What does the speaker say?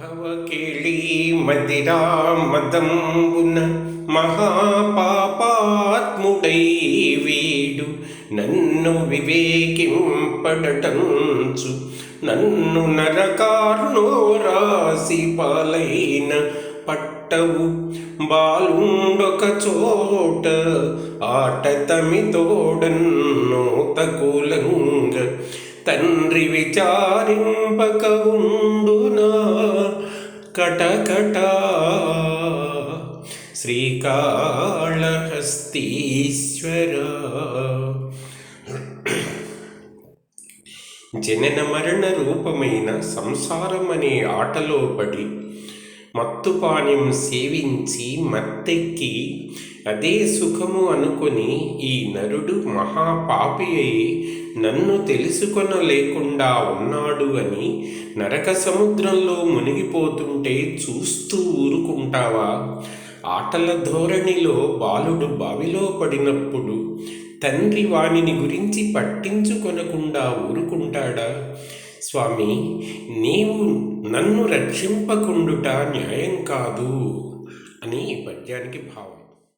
భవకేళీ మదిరామదంబున మహాపాపాత్ముడై వీడు నన్ను వివేకింపడటంచు నన్ను నరకార్ణో రాసి పాలైన పట్టవు బాలుండొక చోట ఆట తమితోడన్నో తగులంగ తండ్రి విచారింపక కటకట శ్రీకాళహస్తీశ్వర. జనన మరణ రూపమైన సంసారమనే ఆటలో పడి మత్తుపానీయం సేవించి మత్తెక్కి అదే సుఖము అనుకొని ఈ నరుడు మహాపాపి అయి నన్ను తెలుసుకొన లేకుండా ఉన్నాడు అని నరక సముద్రంలో మునిగిపోతుంటే చూస్తూ ఊరుకుంటావా? ఆటల ధోరణిలో బాలుడు బావిలో పడినప్పుడు తండ్రి వానిని గురించి పట్టించుకొనకుండా ఊరుకుంటాడా? స్వామి నీవు నన్ను రక్షింపకుండుట న్యాయం కాదు అని ఈ పద్యానికి భావం.